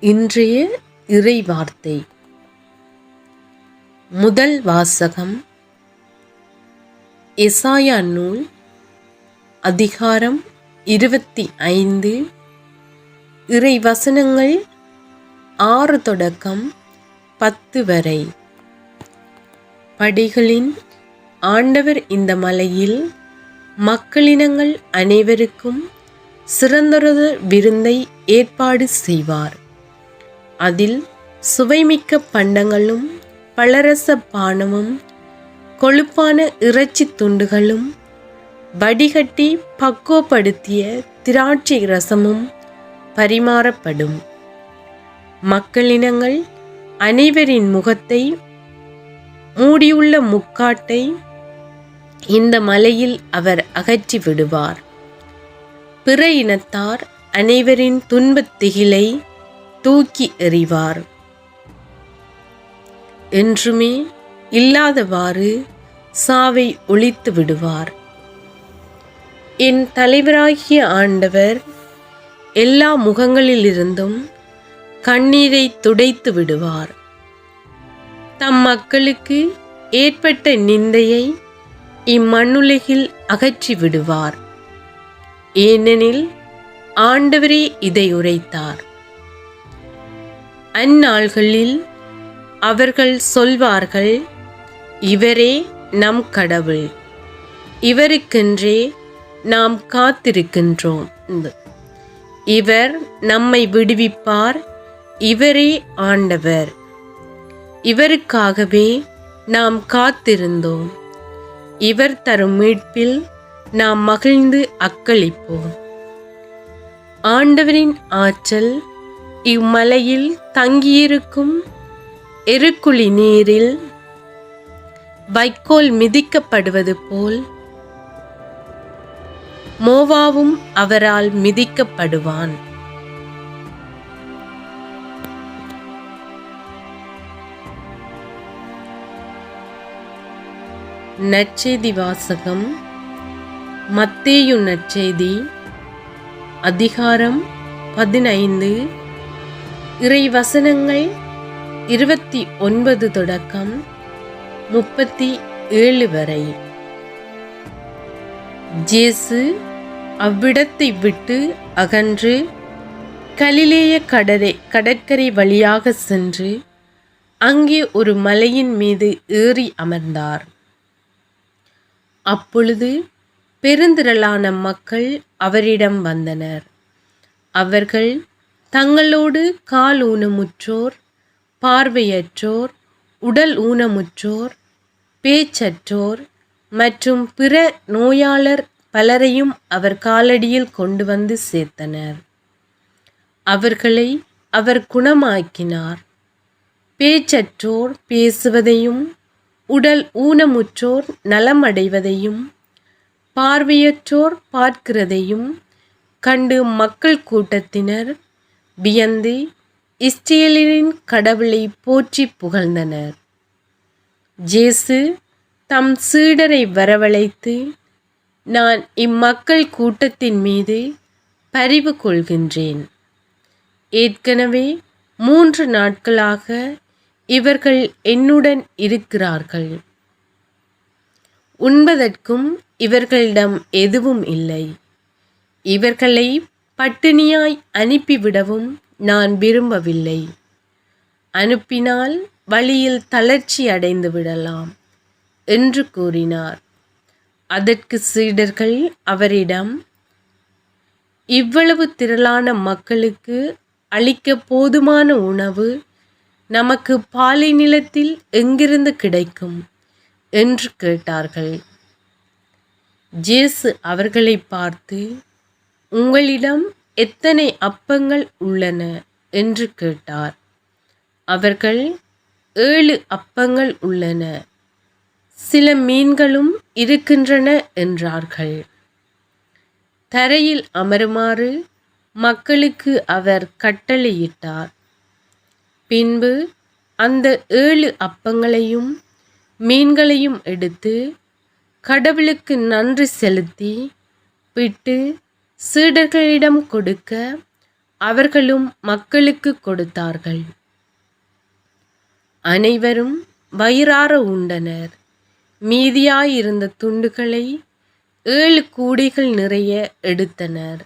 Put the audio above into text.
இன்றைய இறை வார்த்தை முதல் வாசகம். எசாயா நூல் அதிகாரம் இருபத்தி ஐந்து. இறை வசனங்கள் ஆறு தொடக்கம் பத்து வரை. படிகளின் ஆண்டவர் இந்த மலையில் மக்களினங்கள் அனைவருக்கும் சிறந்தொரு விருந்தை ஏற்பாடு செய்வார். அதில் சுவைமிக்க பண்டங்களும் பலரச பானமும் கொழுப்பான இறைச்சி துண்டுகளும் வடிகட்டி பக்குவப்படுத்திய திராட்சை ரசமும் பரிமாறப்படும். மக்களினங்கள் அனைவரின் முகத்தை மூடியுள்ள முக்காட்டை இந்த மலையில் அவர் அகற்றி விடுவார். பிற இனத்தார் அனைவரின் துன்பத் திகிலை தூக்கி எறிவார். என்றுமே இல்லாதவாறு சாவை ஒழித்து விடுவார். என் தலைவராகிய ஆண்டவர் எல்லா முகங்களிலிருந்தும் கண்ணீரை துடைத்து விடுவார். தம் மக்களுக்கு ஏற்பட்ட நிந்தையை இம்மண்ணுலகில் அகற்றி விடுவார். ஏனெனில் ஆண்டவரே இதை உரைத்தார். அந்நாள்களில் அவர்கள் சொல்வார்கள் இவரே நம் கடவுள். இவருக்கென்றே நாம் காத்திருக்கின்றோம். இவர் நம்மை விடுவிப்பார். இவரே ஆண்டவர். இவருக்காகவே நாம் காத்திருந்தோம். இவர் தரும் மீட்பில் நாம் மகிழ்ந்து அக்களிப்போம். ஆண்டவரின் ஆற்றல் இம்மலையில் தங்கியிருக்கும் எருக்குழி நீரில் வைக்கோல் மிதிக்கப்படுவது போல் மோவாவும் அவரால் மிதிக்கப்படுவான். நற்செய்தி வாசகம் மத்தேயு நற்செய்தி அதிகாரம் பதினைந்து. இறை வசனங்கள் இருபத்தி ஒன்பது தொடக்கம் முப்பத்தி ஏழு வரை. ஜேசு அவ்விடத்தை விட்டு அகன்று கலிலேய கடரை கடற்கரை வழியாக சென்று அங்கே ஒரு மலையின் மீது ஏறி அமர்ந்தார். அப்பொழுது பெருந்திரளான மக்கள் அவரிடம் வந்தனர். அவர்கள் தங்களோடு கால் ஊனமுற்றோர் பார்வையற்றோர் உடல் ஊனமுற்றோர் பேச்சற்றோர் மற்றும் பிற நோயாளர் பலரையும் அவர் காலடியில் கொண்டு வந்து சேர்த்தனர். அவர்களை அவர் குணமாக்கினார். பேச்சற்றோர் பேசுவதையும் உடல் ஊனமுற்றோர் நலமடைவதையும் பார்வையற்றோர் பார்க்கிறதையும் கண்டு மக்கள் கூட்டத்தினர் வியந்து இஸ்ரேலின் கடவுளை போற்றி புகழ்ந்தனர். ஜேசு தம் சீடரை வரவழைத்து நான் இம்மக்கள் கூட்டத்தின் மீது பரிவு கொள்கின்றேன். ஏற்கனவே மூன்று நாட்களாக இவர்கள் என்னுடன் இருக்கிறார்கள். உண்பதற்கும் இவர்களிடம் எதுவும் இல்லை. இவர்களை பட்டினியாய் அனுப்பிவிடவும் நான் விரும்பவில்லை. அனுப்பினால் வழியில் தளர்ச்சி அடைந்து விடலாம் என்று கூறினார். அதற்கு சீடர்கள் அவரிடம் இவ்வளவு திரளான மக்களுக்கு அளிக்க போதுமான உணவு நமக்கு பாலை நிலத்தில் எங்கிருந்து கிடைக்கும்? என்று கேட்டார்கள். ஜேசு அவர்களை பார்த்து உங்களிடம் எத்தனை அப்பங்கள் உள்ளன? என்று கேட்டார். அவர்கள் ஏழு அப்பங்கள் உள்ளன. சில மீன்களும் இருக்கின்றன என்றார்கள். தரையில் அமருமாறு மக்களுக்கு அவர் கட்டளையிட்டார். பின்பு அந்த ஏழு அப்பங்களையும் மீன்களையும் எடுத்து கடவுளுக்கு நன்றி செலுத்தி விட்டு சீடர்களிடம் கொடுக்க அவர்களும் மக்களுக்கு கொடுத்தார்கள். அனைவரும் வயிறார உண்டனர். மீதியாயிருந்த துண்டுகளை ஏழு கூடைகள் நிறைய எடுத்தனர்.